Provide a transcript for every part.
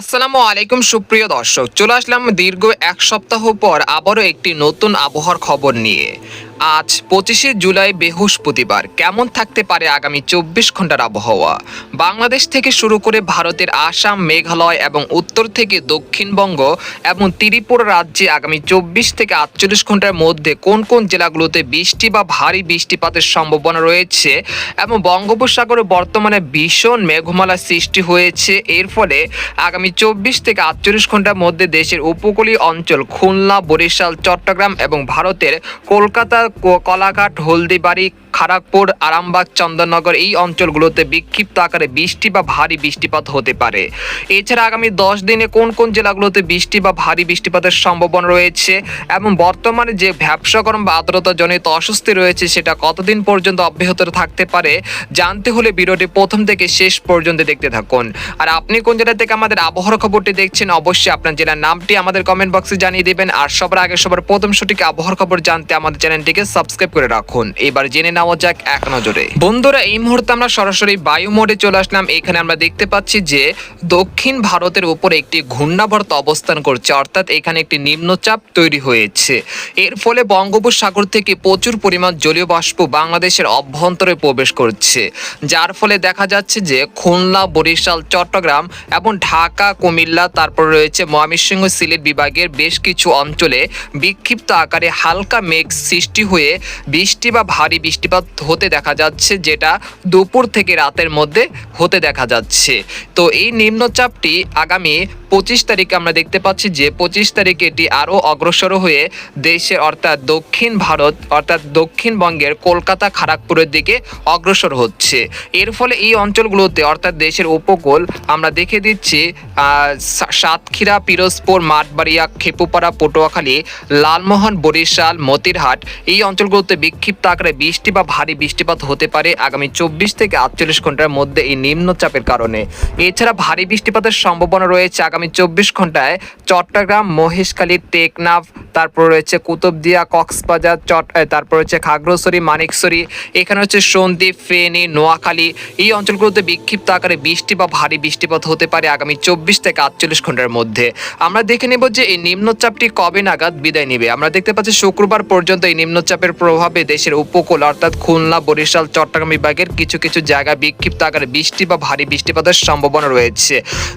আসসালামু আলাইকুম, সুপ্রিয় দর্শক। চলে আসলাম দীর্ঘ এক সপ্তাহ পর আবারও একটি নতুন আবহাওয়ার খবর নিয়ে। আজ পঁচিশে জুলাই বৃহস্পতিবার। কেমন থাকতে পারে আগামী চব্বিশ ঘণ্টার আবহাওয়া? বাংলাদেশ থেকে শুরু করে ভারতের আসাম, মেঘালয় এবং উত্তর থেকে দক্ষিণবঙ্গ এবং ত্রিপুরা রাজ্যে আগামী চব্বিশ থেকে আটচল্লিশ ঘণ্টার মধ্যে কোন কোন জেলাগুলোতে বৃষ্টি বা ভারী বৃষ্টিপাতের সম্ভাবনা রয়েছে এবং বঙ্গোপসাগরে বর্তমানে ভীষণ মেঘমালা সৃষ্টি হয়েছে। এর ফলে আগামী চব্বিশ থেকে আটচল্লিশ ঘণ্টার মধ্যে দেশের উপকূলীয় অঞ্চল খুলনা, বরিশাল, চট্টগ্রাম এবং ভারতের কলকাতা কলাঘাট হলদিবাড়ি খড়গপুর আরামবাগ, চন্দননগর এই অঞ্চলগুলোতে বিক্ষিপ্ত আকারে বৃষ্টি বা ভারী বৃষ্টিপাত হতে পারে। এছাড়া আগামী দশ দিনে কোন কোন জেলাগুলোতে বৃষ্টি বা ভারী বৃষ্টিপাতের সম্ভাবনা রয়েছে এবং বর্তমানে যে ব্যবসা গরম বা আর্দ্রতাজনিত অস্বস্তি রয়েছে সেটা কতদিন পর্যন্ত অব্যাহত থাকতে পারে, জানতে হলে ভিডিওটি প্রথম থেকে শেষ পর্যন্ত দেখতে থাকুন। আর আপনি কোন জেলা থেকে আমাদের আবহাওয়ার খবরটি দেখছেন, অবশ্যই আপনার জেলার নামটি আমাদের কমেন্ট বক্সে জানিয়ে দেবেন। আর সবার আগে সবার প্রথম সঠিক আবহাওয়ার খবর জানতে আমাদের চ্যানেলটিকে সাবস্ক্রাইব করে রাখুন। এবার জেনে নেওয়া যাক এক নজরে। বন্ধুরা, এই মুহূর্তে আমরা সরাসরি বায়ু মোডে চলে আসলাম। এখানে আমরা দেখতে পাচ্ছি যে দক্ষিণ ভারতের উপরে একটি ঘূর্ণাবর্ত অবস্থান করছে। অর্থাৎ এখানে একটি নিম্নচাপ তৈরি হয়েছে। এর ফলে বঙ্গোপসাগর থেকে প্রচুর পরিমাণ জলীয় বাষ্প বাংলাদেশের অভ্যন্তরে প্রবেশ করছে। যার ফলে দেখা যাচ্ছে যে খুলনা, বরিশাল, চট্টগ্রাম এবং ঢাকা, কুমিল্লা, তারপর রয়েছে ময়মনসিংহ সিলেট বিভাগের বেশ কিছু অঞ্চলে বিক্ষিপ্ত আকারে হালকা মেঘ সৃষ্টি হয়ে বৃষ্টি বা ভারী বৃষ্টিপাত হতে দেখা যাচ্ছে, যেটা দুপুর থেকে রাতের মধ্যে হতে দেখা যাচ্ছে। তো এই নিম্নচাপটি আগামী পঁচিশ তারিখে আমরা দেখতে পাচ্ছি যে, পঁচিশ তারিখে এটি আরও অগ্রসর হয়ে দেশে অর্থাৎ দক্ষিণ ভারত, অর্থাৎ দক্ষিণবঙ্গের কলকাতা খড়গপুরের দিকে অগ্রসর হচ্ছে। এর ফলে এই অঞ্চলগুলোতে, অর্থাৎ দেশের উপকূল, আমরা দেখে দিচ্ছি সাতক্ষীরা, পিরোজপুর, মাঠবাড়িয়া, খেপুপাড়া, পটুয়াখালী, লালমোহন, বরিশাল, মতিরহাট, এই অঞ্চলগুলোতে বিক্ষিপ্ত আকারে বৃষ্টি ভারী বৃষ্টিপাত হতে পারে আগামী চব্বিশ থেকে আটচল্লিশ ঘণ্টার মধ্যে এই নিম্নচাপের কারণে। এছাড়া ভারী বৃষ্টিপাতের সম্ভাবনা রয়েছে আগামী চব্বিশ ঘন্টায় চট্টগ্রাম, মহেশখালী, টেকনাফ তারপর রয়েছে কুতুবদিয়া, কক্সবাজার, চট তারপর রয়েছে খাগড়াছড়ি, মানিকছড়ি, এখানে হচ্ছে সন্দ্বীপ, ফেনী, নোয়াখালী। এই অঞ্চলগুলোতে বিক্ষিপ্ত আকারে বৃষ্টি বা ভারী বৃষ্টিপাত হতে পারে আগামী চব্বিশ থেকে আটচল্লিশ ঘণ্টার মধ্যে। আমরা দেখে নেব যে এই নিম্নচাপটি কবে নাগাদ বিদায় নেবে। আমরা দেখতে পাচ্ছি শুক্রবার পর্যন্ত এই নিম্নচাপের প্রভাবে দেশের উপকূল, অর্থাৎ খুলনা, বরিশাল, চট্টগ্রাম বিভাগের কিছু কিছু জায়গা বিক্ষিপ্ত আকারে বৃষ্টি বা ভারী বৃষ্টিপাতের সম্ভাবনা রয়েছে।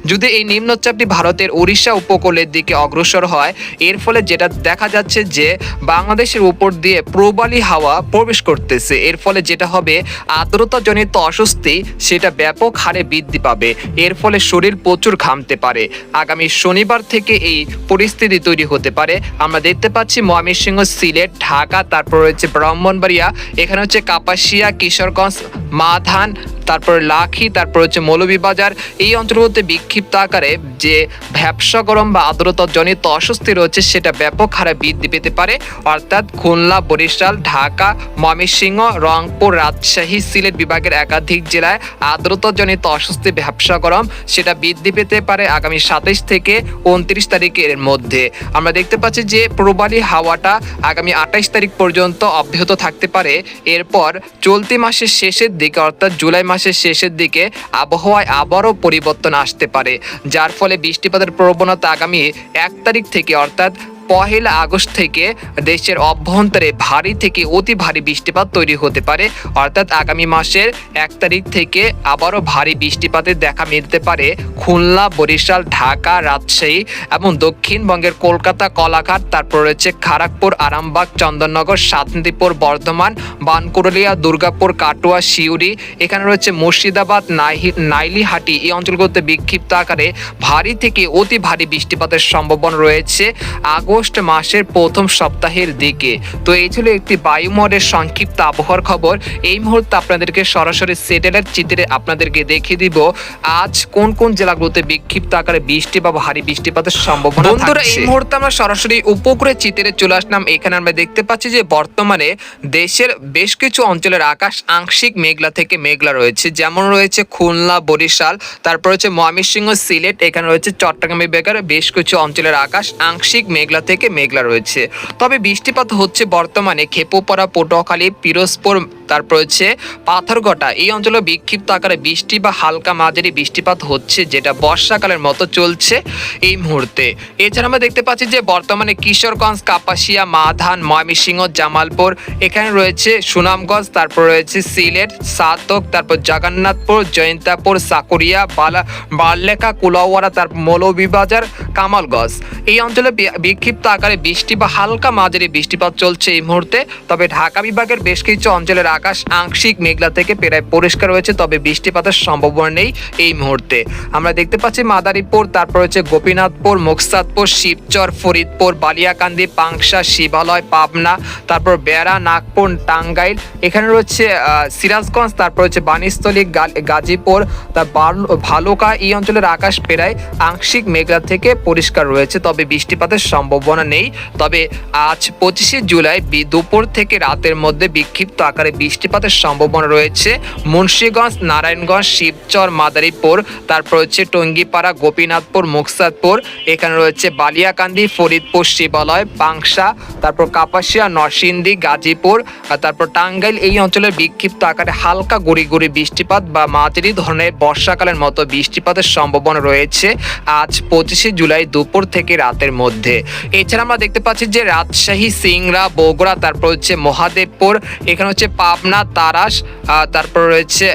যদি এই নিম্নচাপটি ভারতের উড়িষ্যা উপকূলের দিকে অগ্রসর হয়, এর ফলে যেটা দেখা যাচ্ছে যে বাংলাদেশের উপর দিয়ে প্রবালী হাওয়া প্রবেশ করতেছে। এর ফলে যেটা হবে, আর্দ্রতাজনিত অস্বস্তি সেটা ব্যাপক হারে বৃদ্ধি পাবে। এর ফলে শরীর প্রচুর ঘামতে পারে। আগামী শনিবার থেকে এই পরিস্থিতি তৈরি হতে পারে। আমরা দেখতে পাচ্ছি ময়মনসিংহ, সিলেট, ঢাকা, তারপর রয়েছে ব্রাহ্মণবাড়িয়া। এখানে হচ্ছে কাপাসিয়া, কিশোরগঞ্জ, মাধান তারপর লাখি, তারপর হচ্ছে মৌলভীবাজার। এই অঞ্চলগুলোতে বিক্ষিপ্ত আকারে যে ভ্যাবসা গরম বা আর্দ্রতাজনিত অস্বস্তি রয়েছে, সেটা ব্যাপক হারে বৃদ্ধি পেতে পারে। অর্থাৎ খুলনা, বরিশাল, ঢাকা, ময়মনসিংহ, রংপুর, রাজশাহী, সিলেট বিভাগের একাধিক জেলায় আর্দ্রতাজনিত অস্বস্তি, ভ্যাবসা গরম, সেটা বৃদ্ধি পেতে পারে আগামী সাতাইশ থেকে উনত্রিশ তারিখের মধ্যে। আমরা দেখতে পাচ্ছি যে প্রবালী হাওয়াটা আগামী আঠাইশ তারিখ পর্যন্ত অব্যাহত থাকতে পারে। এরপর চলতি মাসের শেষের দিকে, অর্থাৎ জুলাই মাসের শেষের দিকে আবহাওয়ায় আবারও পরিবর্তন আসতে পারে, যার ফলে বৃষ্টিপাতের প্রবণতা আগামী এক তারিখ থেকে অর্থাৎ পহেলা আগস্ট থেকে দেশের অভ্যন্তরে ভারী থেকে অতি ভারী বৃষ্টিপাত তৈরি হতে পারে। অর্থাৎ আগামী মাসের এক তারিখ থেকে আবারও ভারী বৃষ্টিপাতের দেখা মিলতে পারে খুলনা, বরিশাল, ঢাকা, রাজশাহী এবং দক্ষিণবঙ্গের কলকাতা, কলাঘাট। তারপর রয়েছে খড়গপুর আরামবাগ, চন্দননগর, শান্তিপুর, বর্ধমান বানকুরলিয়া দুর্গাপুর, কাটোয়া শিউরি এখানে রয়েছে মুর্শিদাবাদ নাইলিহাটি। এই অঞ্চলগুলোতে বিক্ষিপ্ত আকারে ভারী থেকে অতি ভারী বৃষ্টিপাতের সম্ভাবনা রয়েছে। আগস্ট মাসের প্রথম সপ্তাহের দিকে। তো এই ছিল একটি বায়ুমণ্ডলের সংক্ষিপ্ত আবহাওয়ার খবর। এই মুহূর্তে আপনাদেরকে সরাসরি স্যাটেলাইট চিত্রে আপনাদেরকে দেখিয়ে দিব আজ কোন কোন জেলাগুলোতে বিক্ষিপ্ত আকারে বৃষ্টি বা ভারী বৃষ্টিপাতের সম্ভাবনা বন্ধুরা এই মুহূর্তে আমরা সরাসরি উপকূলের চিত্রে চলে আসলাম। এখানে আমরা দেখতে পাচ্ছি যে বর্তমানে দেশের বেশ কিছু অঞ্চলের আকাশ আংশিক মেঘলা থেকে মেঘলা রয়েছে। যেমন রয়েছে খুলনা বরিশাল তারপর হচ্ছে ময়মনসিংহ সিলেট এখানে রয়েছে চট্টগ্রাম বিভাগের বেশ কিছু অঞ্চলের আকাশ আংশিক মেঘলা থেকে মেঘলা রয়েছে। তবে বৃষ্টিপাত হচ্ছে বর্তমানে খেপোপাড়া পটুয়াখালী পিরোজপুর তারপর হচ্ছে পাথরঘটা এই অঞ্চলে বিক্ষিপ্ত আকারে বৃষ্টি বা হালকা মাঝারি বৃষ্টিপাত হচ্ছে যেটা বর্ষাকালের মতো চলছে এই মুহূর্তে। এছাড়া আমরা দেখতে পাচ্ছি যে বর্তমানে কিশোরগঞ্জ, কাপাসিয়া, মাধান, ময়মনসিংহ, জামালপুর এখানে রয়েছে সুনামগঞ্জ, তারপর রয়েছে সিলেট, সাতক, তারপর জগন্নাথপুর, জয়ন্তাপুর, সাকুরিয়া, বালা, বারলেখা কুলাওয়ারা তারপর মৌলভীবাজার, কামালগঞ্জ। এই অঞ্চলে বিক্ষিপ্ত আকারে বৃষ্টি বা হালকা মাঝারি বৃষ্টিপাত চলছে এই মুহূর্তে। তবে ঢাকা বিভাগের বেশ কিছু অঞ্চলের আকাশ আংশিক মেঘলা থেকে প্রায় পরিষ্কার রয়েছে, তবে বৃষ্টিপাতের সম্ভাবনা নেই এই মুহূর্তে। আমরা দেখতে পাচ্ছি মাদারীপুর, তারপর হচ্ছে গোপীনাথপুর, মুকসাদপুর, শিবচর, ফরিদপুর, বালিয়াকান্দি, পাংশা, শিবালয়, পাবনা, তারপর বেড়া, নাগপুর, টাঙ্গাইল, এখানে রয়েছে সিরাজগঞ্জ, তারপর হচ্ছে বানিস্থলী গাজীপুর, তার ভালুকা, এই অঞ্চলের আকাশ প্রায় আংশিক মেঘলা থেকে পরিষ্কার রয়েছে, তবে বৃষ্টিপাতের সম্ভাবনা নেই। তবে আজ পঁচিশে জুলাই দুপুর থেকে রাতের মধ্যে বিক্ষিপ্ত আকারে বৃষ্টিপাতের সম্ভাবনা রয়েছে। মুন্সীগঞ্জ, নারায়ণগঞ্জ, শিবচর, মাদারীপুর, তারপর হচ্ছে টঙ্গিপাড়া, গোপীনাথপুর, মুকসাদপুর, এখানে রয়েছে বালিয়াকান্দি, ফরিদপুর, শিবালয় পাংশা তারপর কাপাসিয়া, নরসিংদী, গাজীপুর তারপর টাঙ্গাইল এই অঞ্চলের বিক্ষিপ্ত আকারে হালকা গুড়ি গুড়ি বৃষ্টিপাত বা মাঝারি ধরনের বর্ষাকালের মতো বৃষ্টিপাতের সম্ভাবনা রয়েছে আজ পঁচিশে জুলাই দুপুর থেকে রাতের মধ্যে। এছাড়া আমরা দেখতে পাচ্ছি যে রাজশাহী, সিংড়া, বগুড়া, তারপর হচ্ছে মহাদেবপুর, এখানে হচ্ছে পাবনা, তারাস তারপর রয়েছে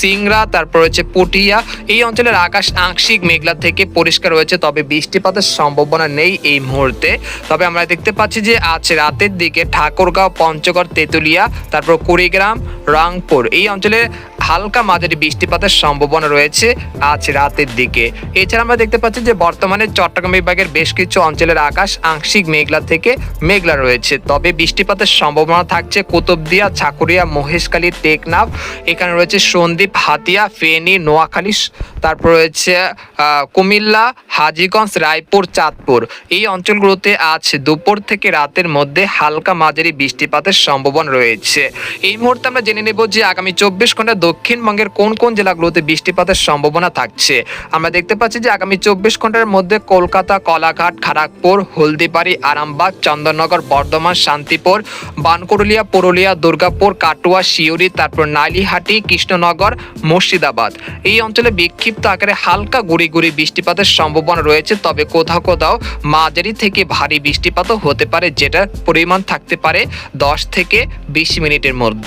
সিংড়া, তারপর হচ্ছে পুটিয়া। এই অঞ্চলের আকাশ আংশিক মেঘলা থেকে পরিষ্কার রয়েছে, তবে বৃষ্টিপাতের সম্ভাবনা নেই এই মুহূর্তে। তবে আমরা দেখতে পাচ্ছি যে আজ রাতের দিকে ঠাকুরগাঁও, পঞ্চগড়, তেঁতুলিয়া, তারপর কুড়িগ্রাম, রংপুর এই অঞ্চলে হালকা মাঝারি বৃষ্টিপাতের সম্ভাবনা রয়েছে আজ রাতের দিকে। এছাড়া আমরা দেখতে পাচ্ছি যে বর্তমানে চট্টগ্রাম বিভাগের বেশ কিছু অঞ্চলের আকাশ আংশিক মেঘলা থেকে মেঘলা রয়েছে, তবে বৃষ্টিপাতের সম্ভাবনা থাকছে কুতুবদিয়া ছাকুরিয়া মহেশখালী, টেকনাফ, এখানে রয়েছে সন্দ্বীপ, হাতিয়া, ফেনী, নোয়াখালী তারপর রয়েছে কুমিল্লা, হাজিগঞ্জ, রায়পুর, চাঁদপুর। এই অঞ্চলগুলোতে আজ দুপুর থেকে রাতের মধ্যে হালকা মাঝারি বৃষ্টিপাতের সম্ভাবনা রয়েছে। এই মুহূর্তে আমরা জেনে নেব যে আগামী চব্বিশ ঘণ্টা দক্ষিণবঙ্গের কোন কোন জেলাগুলোতে বৃষ্টিপাতের সম্ভাবনা থাকছে। আমরা দেখতে পাচ্ছি যে আগামী চব্বিশ ঘণ্টার মধ্যে কলকাতা, কলাঘাট খড়গপুর হলদিবাড়ি, আরামবাগ, চন্দননগর, বর্ধমান, শান্তিপুর বানকুরুলিয়া পুরুলিয়া, দুর্গাপুর কাটুয়া শিউরি তারপর নালিহাটি, কৃষ্ণনগর, মুর্শিদাবাদ। এই অঞ্চলে বিক্ষিপ্ত আকারে হালকা গুড়ি গুড়ি বৃষ্টিপাতের সম্ভাবনা রয়েছে, তবে কোথাও কোথাও মাঝারি থেকে ভারী বৃষ্টিপাতও হতে পারে, যেটার পরিমাণ থাকতে পারে দশ থেকে বিশ মিনিটের মধ্যে।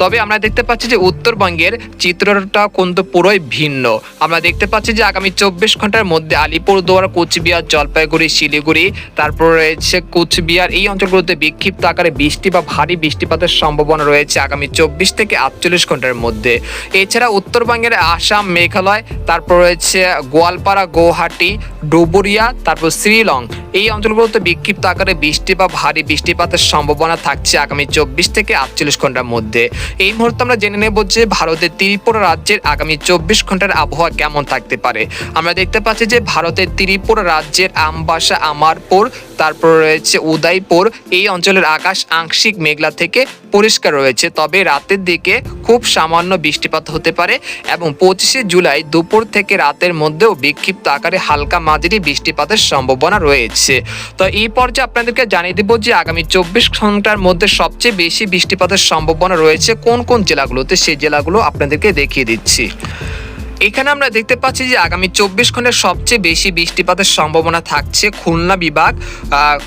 তবে আমরা দেখতে পাচ্ছি যে উত্তরবঙ্গের চিত্রটা কিন্তু পুরোই ভিন্ন। আমরা দেখতে পাচ্ছি যে আগামী চব্বিশ ঘণ্টার মধ্যে আলিপুরদুয়ার, কোচবিহার, জলপাইগুড়ি, শিলিগুড়ি, তারপর রয়েছে কোচবিহার, এই অঞ্চলগুলোতে বিক্ষিপ্ত আকারে বৃষ্টি বা ভারী বৃষ্টিপাতের সম্ভাবনা রয়েছে। আগামী চব্বিশ থেকে আটচল্লিশ ঘণ্টার মধ্যে। এছাড়া উত্তরবঙ্গের আসাম, মেঘালয়, তারপর রয়েছে গোয়ালপাড়া, গৌহাটি, ডুবুরিয়া, তারপর শ্রীলং। এই অঞ্চলগুলোতে বিক্ষিপ্ত আকারে বৃষ্টি বা ভারী বৃষ্টিপাতের সম্ভাবনা থাকছে আগামী চব্বিশ থেকে আটচল্লিশ ঘণ্টার মধ্যে। এই মুহূর্তে আমরা জেনে নেব যে ভারতের ত্রিপুরা রাজ্যের আগামী চব্বিশ ঘণ্টার আবহাওয়া কেমন থাকতে পারে। আমরা দেখতে পাচ্ছি যে ভারতের ত্রিপুরা রাজ্যের আমবাসা, আমারপুর তারপর রয়েছে উদয়পুর। এই অঞ্চলের আকাশ আংশিক মেঘলা থেকে পরিষ্কার রয়েছে, তবে রাতের দিকে খুব সামান্য বৃষ্টিপাত হতে পারে এবং পঁচিশে জুলাই দুপুর থেকে রাতের মধ্যেও বিক্ষিপ্ত আকারে হালকা মাঝারি বৃষ্টিপাতের সম্ভাবনা রয়েছে। তো এই পর্যায়ে আপনাদেরকে জানিয়ে দেবো যে আগামী চব্বিশ ঘণ্টার মধ্যে সবচেয়ে বেশি বৃষ্টিপাতের সম্ভাবনা রয়েছে কোন কোন জেলাগুলোতে? সেই জেলাগুলো আপনাদেরকে দেখিয়ে দিচ্ছি। এখানে আমরা দেখতে পাচ্ছি যে আগামী চব্বিশ ঘন্টায় সবচেয়ে বেশি বৃষ্টিপাতের সম্ভাবনা থাকছে খুলনা বিভাগ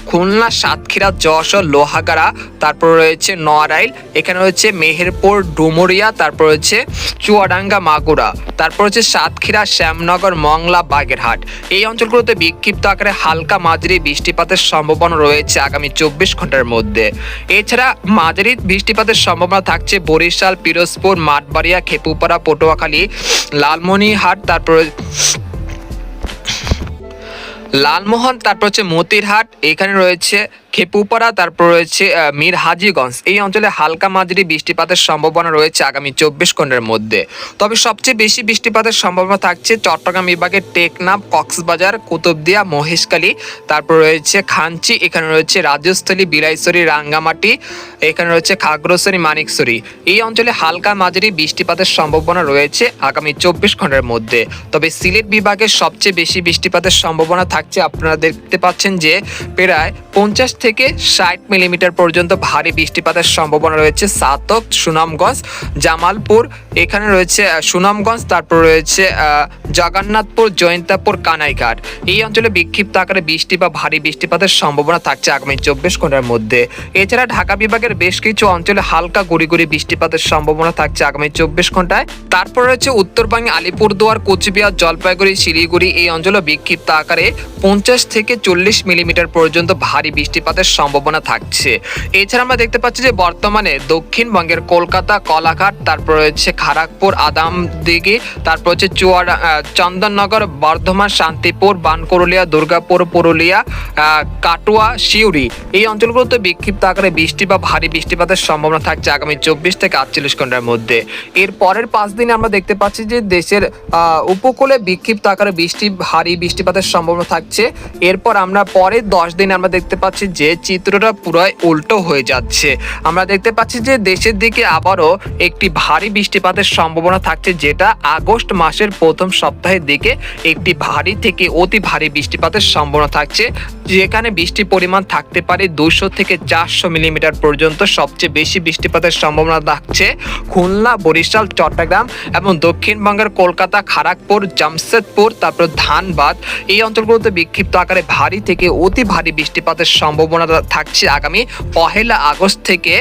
খুলনা, সাতক্ষীরা, যশোর, লোহাগাড়া, তারপর রয়েছে নড়াইল এখানে রয়েছে মেহেরপুর, ডুমুরিয়া, তারপর রয়েছে চুয়াডাঙ্গা, মাগুরা, তারপর হচ্ছে সাতক্ষীরা, শ্যামনগর, মংলা, বাগেরহাট। এই অঞ্চলগুলোতে বিক্ষিপ্ত আকারে হালকা মাঝারি বৃষ্টিপাতের সম্ভাবনা রয়েছে আগামী চব্বিশ ঘণ্টার মধ্যে। এছাড়া মাঝারি বৃষ্টিপাতের সম্ভাবনা থাকছে বরিশাল, পিরোজপুর, মাঠবাড়িয়া খেপুপাড়া পটুয়াখালী লালমনিরহাট তারপর লালমোহন তারপর হচ্ছে মতিরহাট এখানে রয়েছে খেপুপাড়া, তারপর রয়েছে মীর হাজিগঞ্জ। এই অঞ্চলে হালকা মাঝারি বৃষ্টিপাতের সম্ভাবনা রয়েছে আগামী চব্বিশ ঘণ্টার মধ্যে। তবে সবচেয়ে বেশি বৃষ্টিপাতের সম্ভাবনা থাকছে চট্টগ্রাম বিভাগের টেকনাফ, কক্সবাজার, কুতুবদিয়া, মহেশখালী, তারপর রয়েছে খাঞ্চি, এখানে রয়েছে রাজস্থলী, বিলাইছড়ি, রাঙ্গামাটি, এখানে রয়েছে খাগড়াছড়ি, মানিকছড়ি। এই অঞ্চলে হালকা মাঝারি বৃষ্টিপাতের সম্ভাবনা রয়েছে আগামী চব্বিশ ঘণ্টার মধ্যে। তবে সিলেট বিভাগের সবচেয়ে বেশি বৃষ্টিপাতের সম্ভাবনা থাকছে। আপনারা দেখতে পাচ্ছেন যে প্রায় পঞ্চাশ থেকে ষাট মিলিমিটার পর্যন্ত ভারী বৃষ্টিপাতের সম্ভাবনা রয়েছে সাতক, সুনামগঞ্জ, জামালপুর, এখানে রয়েছে সুনামগঞ্জ, তারপর রয়েছে জগন্নাথপুর, জয়ন্তাপুর, কানাইঘাট। এই অঞ্চলে বিক্ষিপ্ত আকারে বৃষ্টি বা ভারী বৃষ্টিপাতের সম্ভাবনা থাকছে আগামী চব্বিশ ঘণ্টার মধ্যে। এছাড়া ঢাকা বিভাগের বেশ কিছু অঞ্চলে হালকা গুড়ি বৃষ্টিপাতের সম্ভাবনা থাকছে আগামী চব্বিশ ঘন্টায়। তারপর রয়েছে উত্তরবঙ্গে, আলিপুরদুয়ার, কোচবিহার, জলপাইগুড়ি, শিলিগুড়ি। এই অঞ্চলে বিক্ষিপ্ত আকারে পঞ্চাশ থেকে চল্লিশ মিলিমিটার পর্যন্ত ভারী বৃষ্টিপাতের সম্ভাবনা থাকছে। এছাড়া আমরা দেখতে পাচ্ছি যে বর্তমানে দক্ষিণবঙ্গের কলকাতা, কলাঘাট, তারপর রয়েছে খড়গপুর আদামদিঘি, তারপর হচ্ছে চুয়াডা চন্দননগর, বর্ধমান, শান্তিপুর বানকরুলিয়া দুর্গাপুর, পুরুলিয়া কাটুয়া শিউরি এই অঞ্চলগুলোতে বিক্ষিপ্ত আকারে বৃষ্টি বা ভারী বৃষ্টিপাতের সম্ভাবনা থাকছে আগামী চব্বিশ থেকে আটচল্লিশ ঘণ্টার মধ্যে। এর পরের পাঁচ দিনে আমরা দেখতে পাচ্ছি যে দেশের উপকূলে বিক্ষিপ্ত আকারে বৃষ্টি, ভারী বৃষ্টিপাতের সম্ভাবনা থাকছে। এরপর আমরা পরের দশ দিনে আমরা দেখতে পাচ্ছি যে চিত্রটা পুরো উল্টো হয়ে যাচ্ছে। আমরা দেখতে পাচ্ছি যে দেশের দিকে আবারও একটি ভারী বৃষ্টিপাতের সম্ভাবনা থাকছে, যেটা আগস্ট মাসের প্রথম সপ্তাহের দিকে একটি ভারী থেকে অতি ভারী বৃষ্টিপাতের সম্ভাবনা থাকছে, যেখানে বৃষ্টির পরিমাণ থাকতে পারে দুশো থেকে চারশো মিলিমিটার পর্যন্ত। সবচেয়ে বেশি বৃষ্টিপাতের সম্ভাবনা থাকছে খুলনা, বরিশাল, চট্টগ্রাম এবং দক্ষিণবঙ্গের কলকাতা খড়গপুর জামশেদপুর, তারপর ধানবাদ। এই অঞ্চলগুলোতে বিক্ষিপ্ত আকারে ভারী থেকে অতি ভারী বৃষ্টিপাতের সম্ভাবনা থাকছে আগামী পহেলা আগস্ট থেকে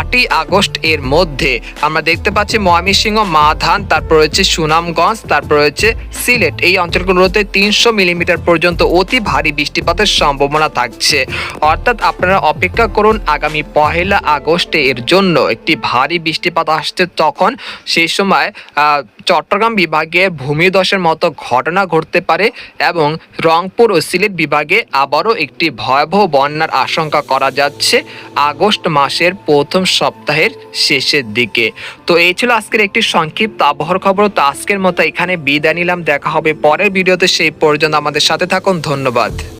আটই আগস্ট এর মধ্যে। আমরা দেখতে পাচ্ছি ময়মনসিংহ, মাধান, তারপর রয়েছে সুনামগঞ্জ, তারপর রয়েছে সিলেট। এই অঞ্চলগুলোতে তিনশো মিলিমিটার পর্যন্ত অতি ভারী বৃষ্টিপাতের সম্ভাবনা থাকছে। অর্থাৎ আপনারা অপেক্ষা করুন আগামী পহেলা আগস্টে এর জন্য। একটি ভারী বৃষ্টিপাত আসছে তখন সেই সময় চট্টগ্রাম বিভাগে ভূমিধসের মতো ঘটনা ঘটতে পারে এবং রংপুর ও সিলেট বিভাগে আবারও একটি ভয়াবহ বন্যার আশঙ্কা করা যাচ্ছে আগস্ট মাসের প্রথম সপ্তাহের শেষের দিকে। তো এই ছিল আজকের একটি সংক্ষিপ্ত আবহাওয়ার খবর। তো আজকের মতো এখানে বিদায় নিলাম। দেখা হবে পরের ভিডিওতে। সেই পর্যন্ত আমাদের সাথে থাকুন। ধন্যবাদ।